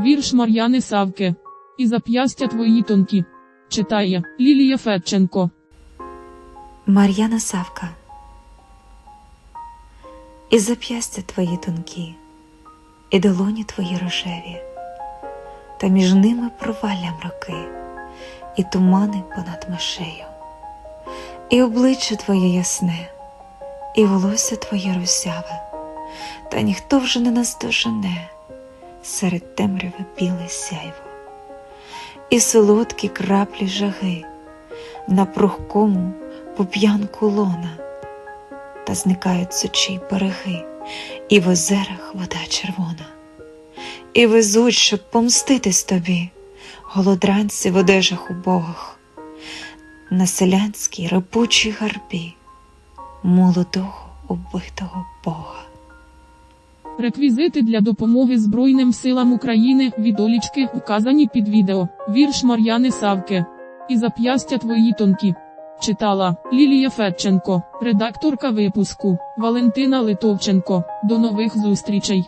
Вірш Мар'яни Савки. І зап'ястя твої тонкі. Читає Лілія Федченко. Мар'яна Савка. І зап'ястя твої тонкі, і долоні твої рожеві, та між ними провалля мроки, і тумани понад мишею, і обличчя твоє ясне, і волосся твоє русяве, та ніхто вже не наздожене серед темряви біле сяйво, і солодкі краплі жаги на прухкому поп'янку лона, та зникають з береги, і в озерах вода червона, і везуть, щоб помститись тобі, голодранці в одежах убогих, на селянській репучій гарбі молодого убитого Бога. Реквізити для допомоги Збройним силам України відолічки, указані під відео. Вірш Мар'яни Савки. І зап'ястя твої тонкі. Читала Лілія Федченко, редакторка випуску Валентина Литовченко. До нових зустрічей.